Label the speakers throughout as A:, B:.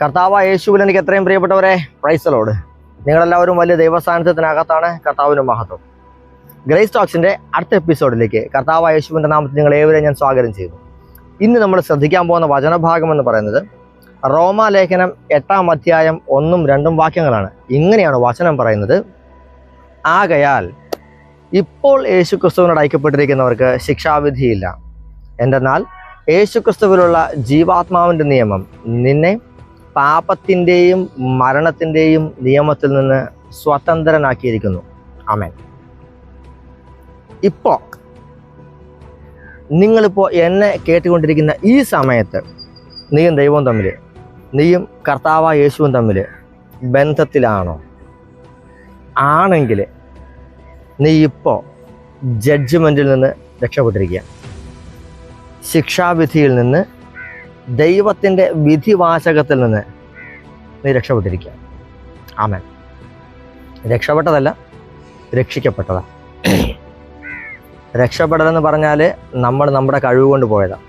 A: കർത്താവ് യേശുവിൽ എനിക്ക് എത്രയും പ്രിയപ്പെട്ടവരെ പ്രൈസലോട് നിങ്ങളെല്ലാവരും വലിയ ദൈവസാന്നിധ്യത്തിനകത്താണ് കർത്താവിന്റെ മഹത്വം. ഗ്രേസ് ടോക്സിന്റെ അടുത്ത എപ്പിസോഡിലേക്ക് കർത്താവ് യേശുവിന്റെ നാമത്തിൽ നിങ്ങൾ ഏവരെയും ഞാൻ സ്വാഗതം ചെയ്യുന്നു. ഇന്ന് നമ്മൾ ശ്രദ്ധിക്കാൻ പോകുന്ന വചനഭാഗം എന്ന് പറയുന്നത് റോമാലേഖനം എട്ടാം അധ്യായം ഒന്നും രണ്ടും വാക്യങ്ങളാണ്. ഇങ്ങനെയാണ് വചനം പറയുന്നത്. ആകയാൽ ഇപ്പോൾ യേശു ക്രിസ്തുവിനോട് ഐക്യപ്പെട്ടിരിക്കുന്നവർക്ക് ശിക്ഷാവിധിയില്ല. എന്തെന്നാൽ യേശു ക്രിസ്തുവിലുള്ള ജീവാത്മാവിന്റെ നിയമം നിന്നെ പാപത്തിന്റെയും മരണത്തിന്റെയും നിയമത്തിൽ നിന്ന് സ്വതന്ത്രനാക്കിയിരിക്കുന്നു. അമേൻ ഇപ്പോൾ നിങ്ങളിപ്പോൾ എന്നെ കേട്ടുകൊണ്ടിരിക്കുന്ന ഈ സമയത്ത് നീയും ദൈവവും തമ്മിൽ നീയും കർത്താവ യേശുവും തമ്മിൽ ബന്ധത്തിലാണോ? ആണെങ്കിൽ നീ ഇപ്പോൾ ജഡ്ജ്മെന്റിൽ നിന്ന് രക്ഷപ്പെട്ടിരിക്കുക ശിക്ഷാവിധിയിൽ നിന്ന് ദൈവത്തിന്റെ വിധിവാചകത്തിൽ നിന്ന് നീ രക്ഷപ്പെട്ടിരിക്കുക. ആമേൻ. രക്ഷപ്പെട്ടതല്ല രക്ഷിക്കപ്പെട്ടതാ. രക്ഷപ്പെടലെന്ന് പറഞ്ഞാൽ നമ്മൾ നമ്മുടെ കഴിവ് കൊണ്ട് പോയതാണ്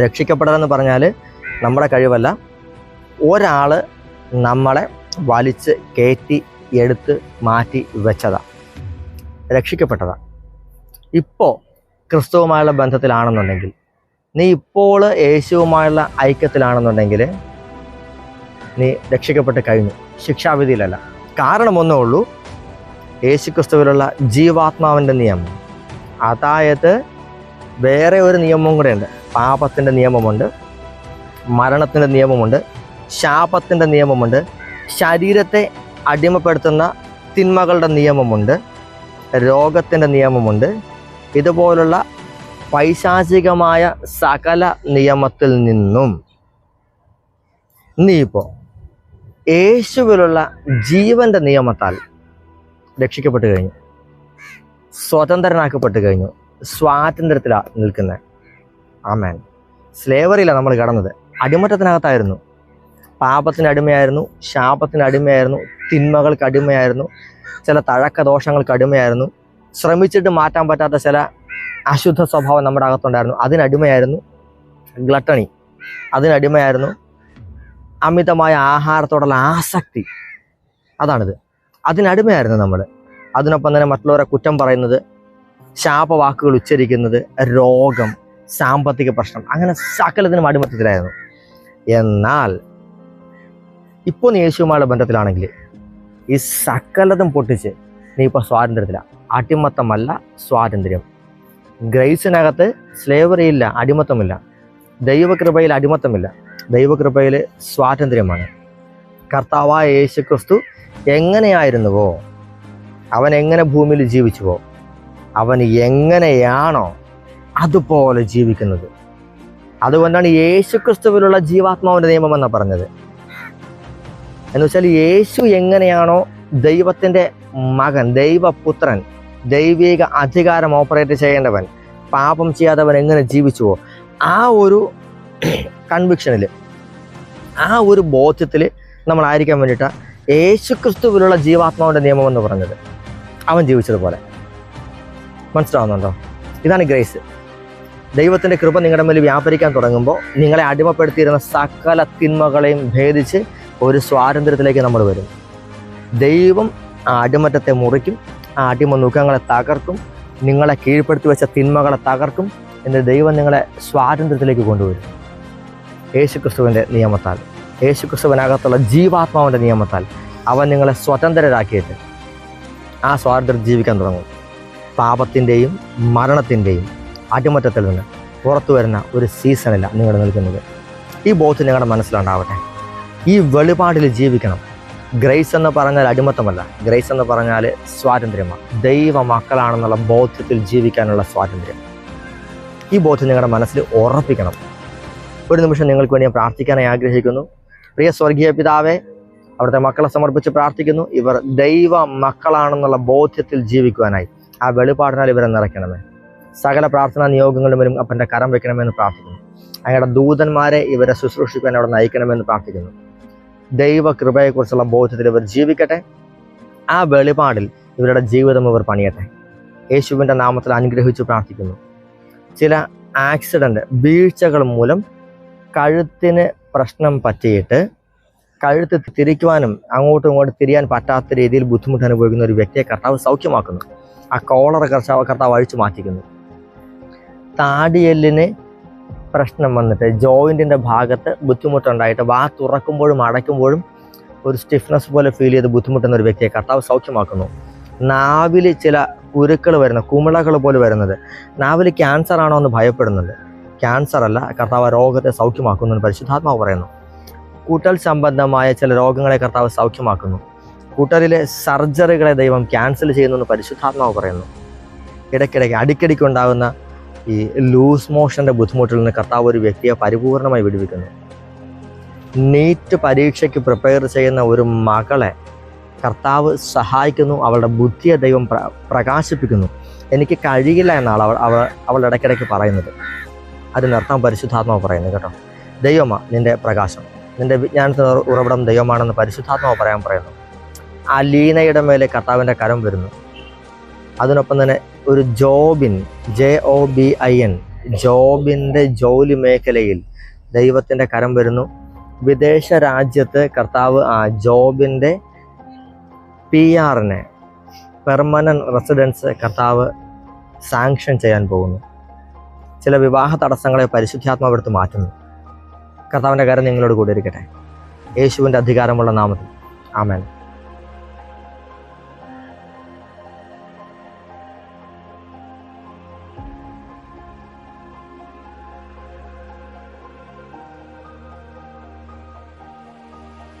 A: രക്ഷിക്കപ്പെടലെന്ന് പറഞ്ഞാൽ നമ്മുടെ കഴിവല്ല ഒരാൾ നമ്മളെ വലിച്ച് കയറ്റി എടുത്ത് മാറ്റി വെച്ചതാ. രക്ഷിക്കപ്പെട്ടതാ. ഇപ്പോൾ ക്രിസ്തുവുമായുള്ള ബന്ധത്തിലാണെന്നുണ്ടെങ്കിൽ നീ ഇപ്പോൾ യേശുവുമായുള്ള ഐക്യത്തിലാണെന്നുണ്ടെങ്കിൽ നീ രക്ഷിക്കപ്പെട്ട് കഴിഞ്ഞു. ശിക്ഷാവിധിയിലല്ല. കാരണം ഒന്നേ ഉള്ളൂ യേശുക്രിസ്തുവിലുള്ള ജീവാത്മാവിന്റെ നിയമം. അതായത് വേറെ ഒരു നിയമവും കൂടെ ഉണ്ട്. പാപത്തിന്റെ നിയമമുണ്ട് മരണത്തിന്റെ നിയമമുണ്ട് ശാപത്തിന്റെ നിയമമുണ്ട് ശരീരത്തെ അടിമപ്പെടുത്തുന്ന തിന്മകളുടെ നിയമമുണ്ട് രോഗത്തിന്റെ നിയമമുണ്ട് ഇതുപോലുള്ള പൈശാചികമായ സകല നിയമത്തിൽ നിന്നും നീ ഇപ്പോൾ യേശുവിലുള്ള ജീവന്റെ നിയമത്താൽ രക്ഷിക്കപ്പെട്ടു കഴിഞ്ഞു. സ്വതന്ത്രനാക്കപ്പെട്ട് കഴിഞ്ഞു. സ്വാതന്ത്ര്യത്തിലാണ് നിൽക്കുന്നത് ആമേൻ. സ്ലേവറിയിലാണ് നമ്മൾ കടന്നത്. അടിമറ്റത്തിനകത്തായിരുന്നു പാപത്തിന് അടിമയായിരുന്നു. ശാപത്തിന് അടിമയായിരുന്നു. തിന്മകൾക്ക് അടിമയായിരുന്നു. ചില തഴക്ക ദോഷങ്ങൾക്ക് അടിമയായിരുന്നു. ശ്രമിച്ചിട്ട് മാറ്റാൻ പറ്റാത്ത ചില അശുദ്ധ സ്വഭാവം നമ്മുടെ അകത്തുണ്ടായിരുന്നു. അതിനടിമയായിരുന്നു ഗ്ലട്ടണി അതിനടിമയായിരുന്നു അമിതമായ ആഹാരത്തോടുള്ള ആസക്തി. അതാണിത്. അതിനടിമയായിരുന്നു നമ്മൾ അതിനൊപ്പം തന്നെ മറ്റുള്ളവരെ കുറ്റം പറയുന്നത് ശാപവാക്കുകൾ ഉച്ചരിക്കുന്നത് രോഗം സാമ്പത്തിക പ്രശ്നം അങ്ങനെ സകലത്തിനും അടിമത്തത്തിലായിരുന്നു. എന്നാൽ ഇപ്പോൾ നീ യേശുവുമായുള്ള ബന്ധത്തിലാണെങ്കിൽ ഈ സകലതും പൊട്ടിച്ച് നീ ഇപ്പോൾ സ്വാതന്ത്ര്യത്തിലാണ് അടിമത്തമല്ല സ്വാതന്ത്ര്യം. ഗ്രേസിനകത്ത് സ്ലേവറി ഇല്ല അടിമത്തമില്ല. ദൈവകൃപയിൽ അടിമത്തമില്ല. ദൈവകൃപയിൽ സ്വാതന്ത്ര്യമാണ്. കർത്താവായ യേശു ക്രിസ്തു എങ്ങനെയായിരുന്നുവോ അവൻ എങ്ങനെ ഭൂമിയിൽ ജീവിച്ചുവോ അവൻ എങ്ങനെയാണോ അതുപോലെ ജീവിക്കുന്നത്. അതുകൊണ്ടാണ് യേശു ക്രിസ്തുവിലുള്ള ജീവാത്മാവിന്റെ നിയമം എന്നാണ് പറഞ്ഞത്. എന്ന് വെച്ചാൽ യേശു എങ്ങനെയാണോ ദൈവത്തിന്റെ മകൻ ദൈവപുത്രൻ ദൈവിക അധികാരം ഓപ്പറേറ്റ് ചെയ്യേണ്ടവൻ പാപം ചെയ്യാത്തവൻ എങ്ങനെ ജീവിച്ചുവോ ആ ഒരു കൺവിക്ഷനിൽ ആ ഒരു ബോധ്യത്തിൽ നമ്മളായിരിക്കാൻ വേണ്ടിയിട്ട് യേശു ക്രിസ്തുവിലുള്ള ജീവാത്മാവിന്റെ നിയമം എന്ന് പറഞ്ഞത്. അവൻ ജീവിച്ചതുപോലെ. മനസ്സിലാവുന്നുണ്ടോ? ഇതാണ് ഗ്രേസ്. ദൈവത്തിന്റെ കൃപ നിങ്ങളുടെ മേൽ വ്യാപരിക്കാൻ തുടങ്ങുമ്പോൾ നിങ്ങളെ അടിമപ്പെടുത്തിയിരുന്ന സകല തിന്മകളെയും ഭേദിച്ച് ഒരു സ്വാതന്ത്ര്യത്തിലേക്ക് നമ്മൾ വരും. ദൈവം ആ അടിമറ്റത്തെ മുറിക്കും ആ അടിമ മുഖങ്ങളെ തകർക്കും നിങ്ങളെ കീഴ്പ്പെടുത്തി വെച്ച തിന്മകളെ തകർക്കും എന്നിട്ട് ദൈവം നിങ്ങളെ സ്വാതന്ത്ര്യത്തിലേക്ക് കൊണ്ടുവരും. യേശുക്രിസ്തുവിന്റെ നിയമത്താൽ യേശുക്രിസ്തുവിനകത്തുള്ള ജീവാത്മാവിന്റെ നിയമത്താൽ അവൻ നിങ്ങളെ സ്വതന്ത്രരാക്കിയിട്ട് ആ സ്വാതന്ത്ര്യം ജീവിക്കാൻ തുടങ്ങും. പാപത്തിന്റെയും മരണത്തിന്റെയും അടിമറ്റത്തിൽ നിന്ന് പുറത്തു വരുന്ന ഒരു സീസണില്ല നിങ്ങൾ നിൽക്കുന്നത്. ഈ ബോധം നിങ്ങളുടെ മനസ്സിലുണ്ടാവട്ടെ. ഈ വെളിപാടിൽ ജീവിക്കണം. ഗ്രേസ് എന്ന് പറഞ്ഞാൽ അടിമത്തമല്ല. ഗ്രേസ് എന്ന് പറഞ്ഞാൽ സ്വാതന്ത്ര്യമാണ്. ദൈവ മക്കളാണെന്നുള്ള ബോധ്യത്തിൽ ജീവിക്കാനുള്ള സ്വാതന്ത്ര്യം. ഈ ബോധ്യം നിങ്ങളുടെ മനസ്സിൽ ഉറപ്പിക്കണം. ഒരു നിമിഷം നിങ്ങൾക്ക് വേണ്ടി ഞാൻ പ്രാർത്ഥിക്കാനായി ആഗ്രഹിക്കുന്നു. പ്രിയ സ്വർഗീയ പിതാവെ അവിടുത്തെ മക്കളെ സമർപ്പിച്ച് പ്രാർത്ഥിക്കുന്നു. ഇവർ ദൈവ മക്കളാണെന്നുള്ള ബോധ്യത്തിൽ ജീവിക്കുവാനായി. ആ വെളിപാടിനാൽ ഇവരെ നിറയ്ക്കണമേ. സകല പ്രാർത്ഥനാ നിയോഗങ്ങളിലും അപ്പന്റെ കരം വെക്കണമെന്ന് പ്രാർത്ഥിക്കുന്നു. അങ്ങയുടെ ദൂതന്മാരെ ഇവരെ ശുശ്രൂഷിക്കാൻ അവിടെ നയിക്കണമെന്ന് പ്രാർത്ഥിക്കുന്നു. ദൈവ കൃപയെക്കുറിച്ചുള്ള ബോധ്യത്തിൽ ഇവർ ജീവിക്കട്ടെ. ആ വെളിപാടിൽ ഇവരുടെ ജീവിതം ഇവർ പണിയട്ടെ. യേശുവിന്റെ നാമത്തിൽ അനുഗ്രഹിച്ചു പ്രാർത്ഥിക്കുന്നു. ചില ആക്സിഡന്റ് വീഴ്ചകൾ മൂലം കഴുത്തിന് പ്രശ്നം പറ്റിയിട്ട് കഴുത്ത് തിരിക്കുവാനും അങ്ങോട്ടും ഇങ്ങോട്ടും തിരിയാൻ പറ്റാത്ത രീതിയിൽ ബുദ്ധിമുട്ട് അനുഭവിക്കുന്ന ഒരു വ്യക്തിയെ കർത്താവ് സൗഖ്യമാക്കുന്നു. ആ കോളർ കർത്താവ് കർത്താവ് അഴിച്ചു മാറ്റിക്കുന്നു. താടിയെല്ലിന് പ്രശ്നം വന്നിട്ട് ജോയിന്റിന്റെ ഭാഗത്ത് ബുദ്ധിമുട്ടുണ്ടായിട്ട് വാ തുറക്കുമ്പോഴും അടയ്ക്കുമ്പോഴും ഒരു സ്റ്റിഫ്നെസ് പോലെ ഫീൽ ചെയ്ത് ബുദ്ധിമുട്ടുന്ന ഒരു വ്യക്തിയെ കർത്താവ് സൗഖ്യമാക്കുന്നു. നാവിൽ ചില കുരുക്കൾ വരുന്ന കുമിളകൾ പോലെ വരുന്നത്. നാവിൽ ക്യാൻസർ ആണോ എന്ന് ഭയപ്പെടുന്നുണ്ട്. ക്യാൻസർ അല്ല കർത്താവ് രോഗത്തെ സൗഖ്യമാക്കുന്നു എന്ന് പരിശുദ്ധാത്മാവ് പറയുന്നു. കൂട്ടൽ സംബന്ധമായ ചില രോഗങ്ങളെ കർത്താവ് സൗഖ്യമാക്കുന്നു. കൂട്ടലിലെ സർജറികളെ ദൈവം ക്യാൻസൽ ചെയ്യുന്നു എന്ന് പരിശുദ്ധാത്മാവ് പറയുന്നു. ഇടയ്ക്കിടയ്ക്ക് അടിക്കടിക്ക് ഉണ്ടാകുന്ന ഈ ലൂസ് മോഷന്റെ ബുദ്ധിമുട്ടിൽ നിന്ന് കർത്താവ് ഒരു വ്യക്തിയെ പരിപൂർണമായി വിടുവിക്കുന്നു. നീറ്റ് പരീക്ഷയ്ക്ക് പ്രിപ്പയർ ചെയ്യുന്ന ഒരു മകളെ കർത്താവ് സഹായിക്കുന്നു അവളുടെ ബുദ്ധിയെ ദൈവം പ്ര പ്രകാശിപ്പിക്കുന്നു. എനിക്ക് കഴിയില്ല എന്നാണ് അവൾ അവൾ അവൾ ഇടയ്ക്കിടയ്ക്ക് പറയുന്നത്. അതിനർത്ഥം പരിശുദ്ധാത്മാവ് പറയുന്നു കേട്ടോ. ദൈവമാ നിന്റെ പ്രകാശം. നിന്റെ വിജ്ഞാനത്തിന് ഉറ- ഉറവിടം ദൈവമാണെന്ന് പരിശുദ്ധാത്മാവ് പറയാൻ പറയുന്നു. ആ ലീനയുടെ മേലെ കർത്താവിന്റെ കരം വരുന്നു. അതിനൊപ്പം തന്നെ ഒരു Jobin J O B I N ജോബിന്റെ ജോലി മേഖലയിൽ ദൈവത്തിന്റെ കരം വരുന്നു. വിദേശ രാജ്യത്ത് കർത്താവ് ആ ജോബിന്റെ പി ആറിനെ പെർമനന്റ് റെസിഡൻസ് കർത്താവ് സാങ്ഷൻ ചെയ്യാൻ പോകുന്നു. ചില വിവാഹ തടസ്സങ്ങളെ പരിശുദ്ധാത്മാവ് എടുത്ത് മാറ്റുന്നു. കർത്താവിന്റെ കാര്യം നിങ്ങളോട് കൂടി ഇരിക്കട്ടെ. യേശുവിന്റെ അധികാരമുള്ള നാമത്തിൽ. ആമേൻ.